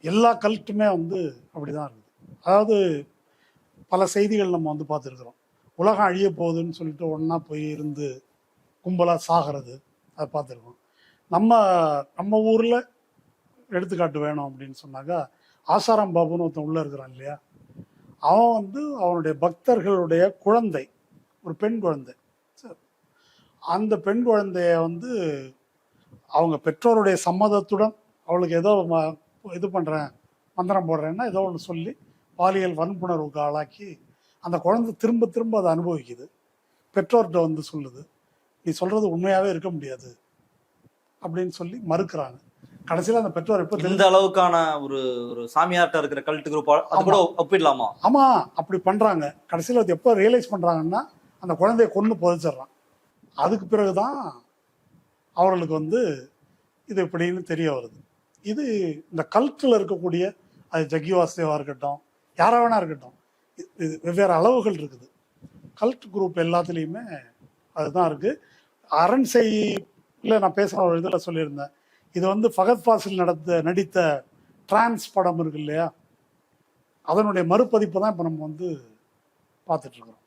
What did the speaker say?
எல்லா கல்ட்டுமே வந்து அப்படிதான் இருக்குது. அதாவது பல செய்திகள் நம்ம வந்து பார்த்துருக்குறோம். உலகம் அழிய போகுதுன்னு சொல்லிட்டு ஒன்றா போய் இருந்து கும்பலாக சாகிறது அதை பார்த்துருக்கோம். நம்ம நம்ம ஊரில் எடுத்துக்காட்டு வேணும் அப்படின்னு சொன்னாக்கா ஆசாராம் பாபுன்னு ஒருத்தன் உள்ளே இருக்கிறான் இல்லையா? அவன் வந்து அவனுடைய பக்தர்களுடைய குழந்தை ஒரு பெண் குழந்தை. சரி. அந்த பெண் குழந்தைய வந்து அவங்க பெற்றோருடைய சம்மதத்துடன் அவளுக்கு ஏதோ ம- இது பண்ணுறேன் மந்திரம் போடுறேன்னா ஏதோ ஒன்று சொல்லி பாலியல் வன்புணர்வுக்கு ஆளாக்கி அந்த குழந்தை திரும்ப திரும்ப அதை அனுபவிக்குது. பெற்றோர்கிட்ட வந்து சொல்லுது நீ சொல்றது உண்மையாவே இருக்க முடியாது அப்படின்னு சொல்லி மறுக்கிறாங்க. கடைசியில் அந்த பெற்றோர் எப்போ இந்த அளவுக்கான ஒரு ஒரு சாமியார்ட்ட இருக்கிற கல்ட்டு குரூப் அது கூட ஒப்பிடலாமா? ஆமா அப்படி பண்றாங்க. கடைசியில் அது எப்போ ரியலைஸ் பண்றாங்கன்னா அந்த குழந்தைய கொண்டு புதைச்சிடுறான். அதுக்கு பிறகுதான் அவர்களுக்கு வந்து இது இப்படின்னு தெரிய வருது. இது இந்த கல்ட்டில் இருக்கக்கூடிய அது ஜக்கி வாசுதேவா இருக்கட்டும் யாராக வேணா இருக்கட்டும் இது- வெவ்வேறு அளவுகள் இருக்குது. கல்ட் குரூப் எல்லாத்துலேயுமே அதுதான் இருக்குது அரண் செய்யில் நான் பேசுகிற ஒரு இதில் சொல்லியிருந்தேன். இது வந்து ஃபகத் ஃபாசில் நடத்த நடித்த டிரான்ஸ் படம் இருக்கு இல்லையா? அதனுடைய மறுபதிப்பு தான் இப்போ நம்ம வந்து பார்த்துட்ருக்குறோம்